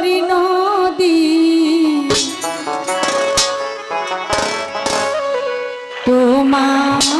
করি নদী। তোমার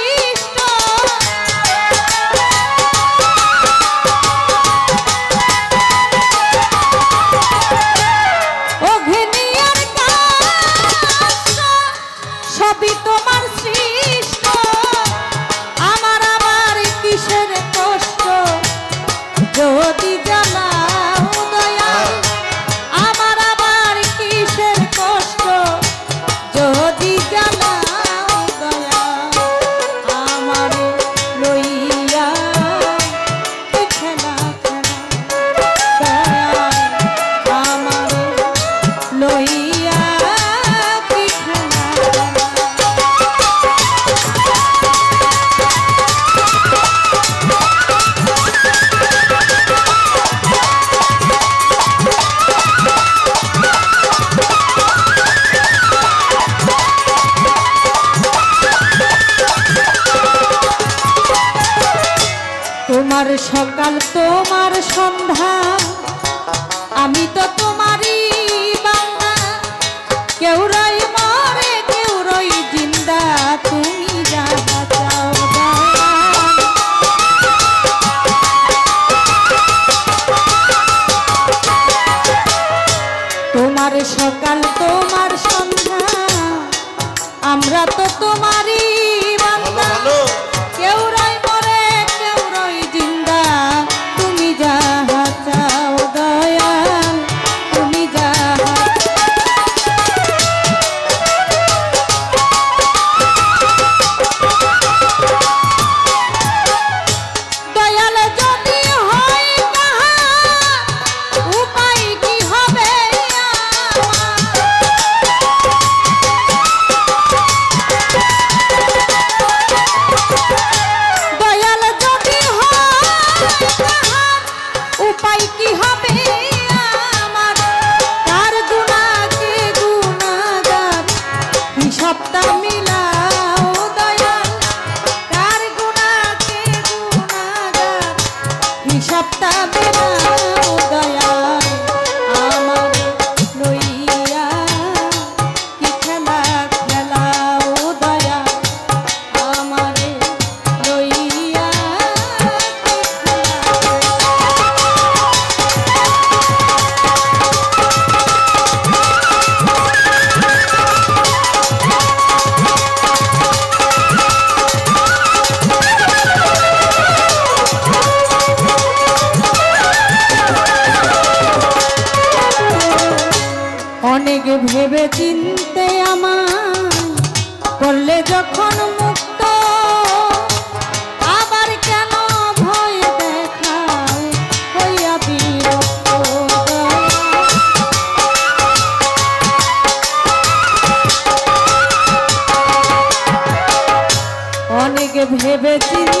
সকাল তোমার সন্ধ্যা। আমি তো তোমারই বাংলা। কেউ রই মরে, কেউ রই জিন্দা। তুমি তোমার সকাল, তোমার সন্ধ্যা। আমরা তো তোমারই tá অনেক ভেবে চিনতে আমার করলে যখন মুক্ত, আবার কেন ভয় দেখায়? হইয়া বিরক্ত অনেক ভেবে চিনতে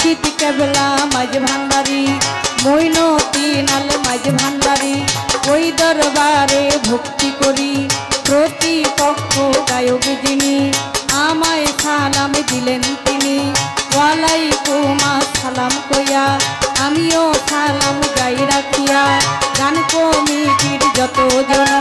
মুর্শিদ কেবলা মাঝ ভান্ডারি মৈনতি নাল মাঝ ভান্ডারি ওই দরবারে ভক্তি করি প্রতিপক্ষ গায়ক যিনি আমায় সালাম দিলেন তিনি ওয়ালাইকুম সালাম কইয়া আমিও সালাম গাই রাখিয়া গান কমিটির যত জন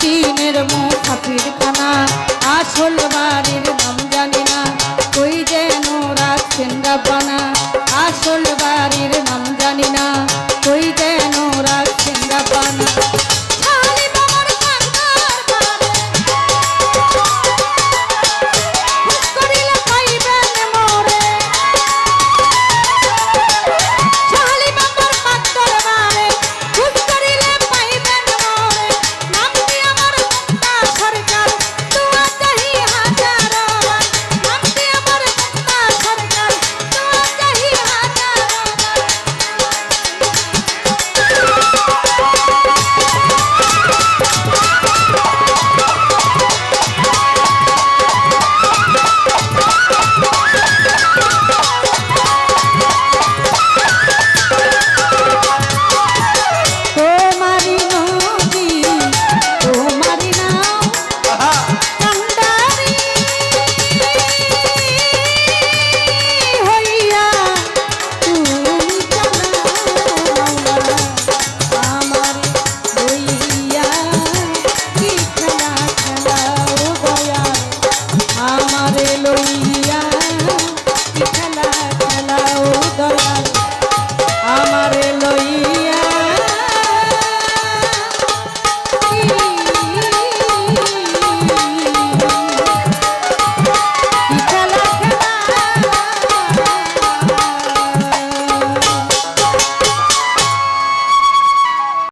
দিনের মুখাফির খানা। আসল বাড়ির নাম জানি না, কই যেন রাখছেন রাব্বানা। আসল বাড়ির নাম জানি না, কই যেন রাখছেন রাব্বানা।